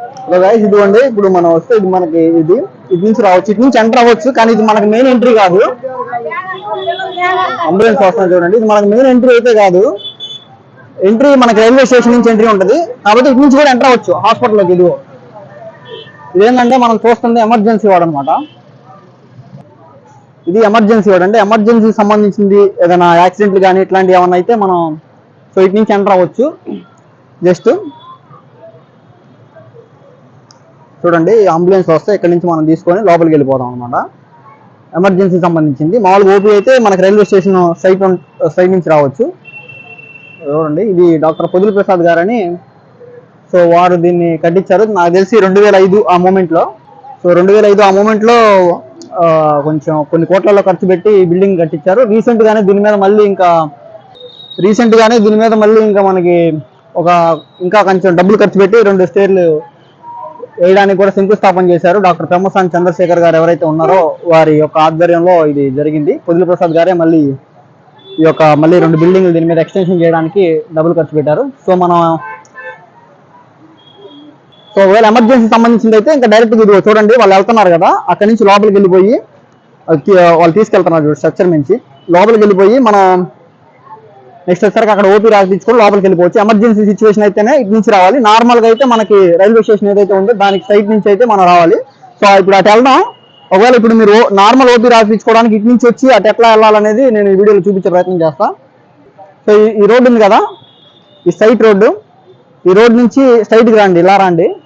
Hello guys ఇదిగోండి. ఇప్పుడు మనం వస్తే ఇది మనకి ఇది. ఇటు నుంచి రావచ్చు. ఇటు నుంచి ఎంటర్ అవ్వచ్చు కానీ ఇది మనకి మెయిన్ ఎంట్రీ కాదు. అంబులెన్స్ వస్తుంది చూడండి. ఇది మనకి మెయిన్ ఎంట్రీ అయితే కాదు. ఎంట్రీ మనకి రైల్వే స్టేషన్ నుంచి ఎంట్రీ ఉంటుంది. కాబట్టి ఇటు నుంచి కూడా ఎంటర్ అవ్వచ్చు. హాస్పిటల్లోకి ఇదిగో. ఇదేంటంటే మనం చూస్తుంది ఎమర్జెన్సీ వార్డ్ అనమాట ఇది ఎమర్జెన్సీ వార్డ్ అంటే ఎమర్జెన్సీ సంబంధించింది ఏదైనా యాక్సిడెంట్లు కానీ ఇట్లాంటివి ఏమైనా అయితే మనం సో ఇటు నుంచి ఎంటర్ అవ్వచ్చు. జస్ట్ చూడండి అంబులెన్స్ వస్తే ఇక్కడ నుంచి మనం తీసుకొని లోపలికి వెళ్ళిపోతాం అనమాట ఎమర్జెన్సీ సంబంధించింది. మామూలుగా ఓపీ అయితే మనకి రైల్వే స్టేషన్ సైట్ సైట్ నుంచి రావచ్చు. చూడండి ఇది డాక్టర్ పొదులు ప్రసాద్ గారని. సో వారు దీన్ని కట్టించారు. నాకు తెలిసి రెండు వేల ఐదు ఆ మూమెంట్లో. సో రెండు వేల ఐదు ఆ మూమెంట్లో కొంచెం కొన్ని కోట్లలో ఖర్చు పెట్టి బిల్డింగ్ కట్టించారు. రీసెంట్గానే దీని మీద మళ్ళీ ఇంకా రీసెంట్గానే దీని మీద మళ్ళీ ఇంకా మనకి ఒక ఇంకా కొంచెం డబ్బులు ఖర్చు పెట్టి రెండు స్టేర్లు వేయడానికి కూడా శంకుస్థాపన చేశారు డాక్టర్ పెమ్మసాని చంద్రశేఖర్ గారు ఎవరైతే ఉన్నారో వారి యొక్క ఆధ్వర్యంలో ఇది జరిగింది. పొదిలి ప్రసాద్ గారే మళ్ళీ ఈ యొక్క మళ్ళీ రెండు బిల్డింగ్లు దీని మీద ఎక్స్టెన్షన్ చేయడానికి డబ్బులు ఖర్చు పెట్టారు. సో మనం సో ఒకవేళ ఎమర్జెన్సీ సంబంధించింది అయితే ఇంకా డైరెక్ట్గా ఇది చూడండి వాళ్ళు వెళ్తున్నారు కదా అక్కడి నుంచి లోపలికి వెళ్ళిపోయి వాళ్ళు తీసుకెళ్తున్నారు చూడు స్ట్రక్చర్ నుంచి. లోపలికి వెళ్ళిపోయి మనం నెక్స్ట్ వచ్చేసరికి అక్కడ ఓపీ రాయించుకొని లోపలికి వెళ్ళిపోవచ్చు. ఎమర్జెన్సీ సిచ్యువేషన్ అయితేనే ఇటు నుంచి రావాలి. నార్మల్గా అయితే మనకి రైల్వే స్టేషన్ ఏదైతే ఉందో దానికి సైడ్ నుంచి అయితే మనం రావాలి. సో ఇప్పుడు అటు వెళ్దాం. ఒకవేళ ఇప్పుడు మీరు నార్మల్ ఓపీ రాసిపించుకోవడానికి ఇటు నుంచి వచ్చి అటు ఎట్లా వెళ్ళాలనేది నేను ఈ వీడియోలో చూపించే ప్రయత్నం చేస్తా. సో ఈ- రోడ్డు ఉంది కదా? ఈ సైట్ రోడ్డు. ఈ రోడ్ నుంచి సైట్కి రండి. ఇలా రండి.